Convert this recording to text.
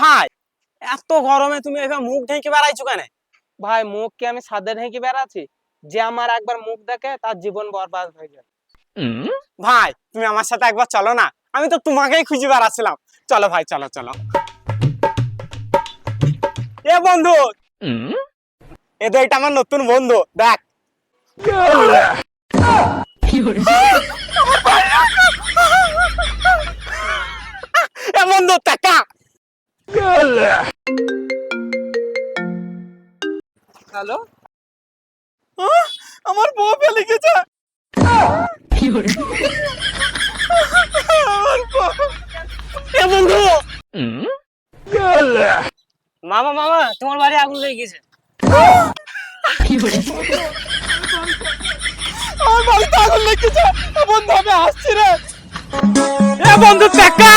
ভাই এত গরমে তুমি এভাবে মুখ ঢেকে বেড়াইছো কেন? ভাই মুখ কি আমি সাদে ঢেকে বেড়াচ্ছি? যে আমার একবার মুখ দেখে তার জীবন বরবাদ হয়ে যায় ভাই তুমি আমার সাথে একবার চলো না। আমি তো তোমাকেই খুঁজে বেড়াচ্ছিলাম। চলো ভাই চলো চলো। এ বন্ধু! এ তো এটা আমার নতুন বন্ধু দেখ। এ বন্ধু টাকা! হ্যালো? আমার বউ ফেলে গেছে। বন্ধু! মামা মামা তোমার বাড়ি আগুন লেগে গেছে। আমার বাড়িতে আগুন লেগেছে। এ বন্ধু আমি আসছি রে। এ বন্ধু টাকা